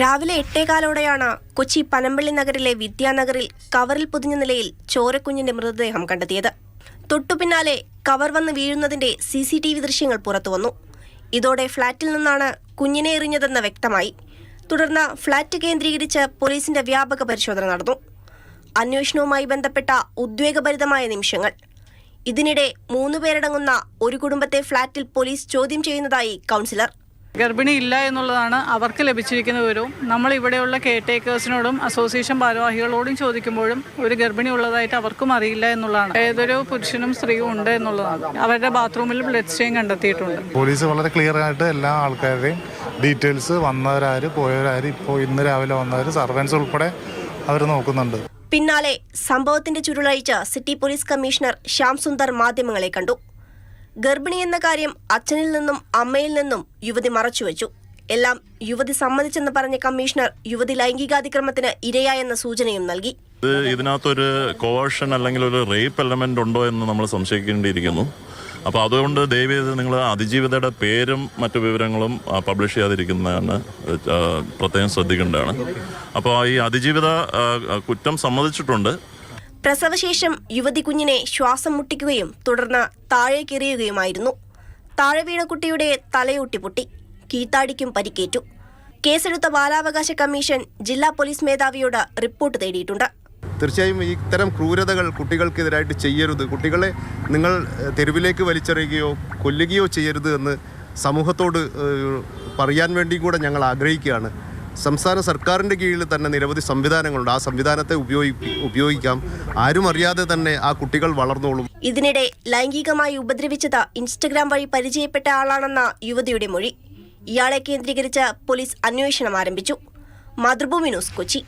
രാവിലെ എട്ടേകാലോടെയാണ് കൊച്ചി പനമ്പള്ളി നഗരിലെ വിദ്യാനഗറിൽ കവറിൽ പൊതിഞ്ഞ നിലയിൽ ചോരക്കുഞ്ഞിന്റെ മൃതദേഹം കണ്ടെത്തിയത്. തൊട്ടുപിന്നാലെ കവർ വന്ന് വീഴുന്നതിന്റെ സി സി ടി വി ദൃശ്യങ്ങൾ പുറത്തുവന്നു ഇതോടെ ഫ്ളാറ്റിൽ നിന്നാണ് കുഞ്ഞിനെ എറിഞ്ഞതെന്ന് വ്യക്തമായി. തുടർന്ന് ഫ്ളാറ്റ് കേന്ദ്രീകരിച്ച് പോലീസിന്റെ വ്യാപക പരിശോധന നടന്നു. അന്വേഷണവുമായി ബന്ധപ്പെട്ട ഉദ്വേഗഭരിതമായ നിമിഷങ്ങൾ. ഇതിനിടെ മൂന്നുപേരടങ്ങുന്ന ഒരു കുടുംബത്തെ ഫ്ളാറ്റിൽ പോലീസ് ചോദ്യം ചെയ്യുന്നതായി കൗൺസിലർ. ഗർഭിണി ഇല്ല എന്നുള്ളതാണ് അവർക്ക് ലഭിച്ചിരിക്കുന്ന വിവരവും. നമ്മൾ ഇവിടെയുള്ള കെയർ ടേക്കേഴ്സിനോടും അസോസിയേഷൻ ഭാരവാഹികളോടും ചോദിക്കുമ്പോഴും ഒരു ഗർഭിണി ഉള്ളതായിട്ട് അവർക്കും അറിയില്ല എന്നുള്ളതാണ്. ഏതൊരു പുരുഷനും സ്ത്രീയും ഉണ്ട് എന്നുള്ളതാണ്. അവരുടെ ബാത്റൂമിൽ ബ്ലഡ് സ്റ്റെയിൻ കണ്ടെത്തിയിട്ടുണ്ട്. പോലീസ് വളരെ ക്ലിയർ ആയിട്ട് എല്ലാ ആൾക്കാരുടെയും ഡീറ്റെയിൽസ് വന്നവരാര് പോയവരാര് ഇപ്പോൾ ഇന്ന് രാവിലെ വന്നവർ സർവൻസ് ഉൾപ്പെടെ അവർ നോക്കുന്നുണ്ട്. പിന്നാലെ സംഭവത്തിന്റെ ചുരുളഴിച്ച് city police commissioner Shyam Sundar മാധ്യമങ്ങളെ കണ്ടു. ഗർഭിണി എന്ന കാര്യം അച്ഛനിൽ നിന്നും അമ്മയിൽ നിന്നും യുവതി മറച്ചുവെച്ചു. എല്ലാം യുവതി സമ്മതിച്ചെന്ന് പറഞ്ഞ കമ്മീഷണർ യുവതി ലൈംഗികാതിക്രമത്തിന് ഇരയായെന്ന സൂചനയും നൽകി. ഇത് ഇതിനകത്തൊരു കോവേഷൻ അല്ലെങ്കിൽ ഒരു റേപ്പ് എലമെന്റ് ഉണ്ടോ എന്ന് നമ്മൾ സംശയിക്കേണ്ടിയിരിക്കുന്നു. അപ്പോൾ അതുകൊണ്ട് ദയവ് നിങ്ങൾ അതിജീവിതയുടെ പേരും മറ്റു വിവരങ്ങളും പബ്ലിഷ് ചെയ്യാതിരിക്കുന്നതാണ് പ്രത്യേകം ശ്രദ്ധിക്കേണ്ടതാണ്. അപ്പോൾ ഈ അതിജീവിത കുറ്റം സമ്മതിച്ചിട്ടുണ്ട്. പ്രസവശേഷം യുവതി കുഞ്ഞിനെ ശ്വാസം മുട്ടിക്കുകയും തുടർന്ന് താഴേക്കെറിയുകയുമായിരുന്നു താഴെ വീണ കുട്ടിയുടെ തലയൊട്ടി പൊട്ടി. കീത്താടിക്കും പരിക്കേറ്റു. കേസെടുത്ത ബാലാവകാശ കമ്മീഷൻ ജില്ലാ പോലീസ് മേധാവിയോട് റിപ്പോർട്ട് തേടിയിട്ടുണ്ട്. തീർച്ചയായും ഇത്തരം ക്രൂരതകൾ കുട്ടികൾക്കെതിരായിട്ട് ചെയ്യരുത്. കുട്ടികളെ നിങ്ങൾ തെരുവിലേക്ക് വലിച്ചെറിയുകയോ കൊല്ലുകയോ ചെയ്യരുത് എന്ന് സമൂഹത്തോട് പറയാൻ വേണ്ടി കൂടെ ഞങ്ങൾ ആഗ്രഹിക്കുകയാണ്. സംസ്ഥാന സർക്കാരിന്റെ കീഴിൽ തന്നെ നിരവധി സംവിധാനങ്ങളുണ്ട്. ആ സംവിധാനത്തെ ഉപയോഗി ഉപയോഗിക്കാം. ആരും അറിയാതെ തന്നെ ആ കുട്ടികൾ വളർന്നോളും. ഇതിനിടെ ലൈംഗികമായി ഉപദ്രവിച്ചത് ഇൻസ്റ്റഗ്രാം വഴി പരിചയപ്പെട്ട ആളാണെന്ന യുവതിയുടെ മൊഴി. ഇയാളെ കേന്ദ്രീകരിച്ച് പോലീസ് അന്വേഷണം ആരംഭിച്ചു. മാതൃഭൂമി ന്യൂസ് കൊച്ചി.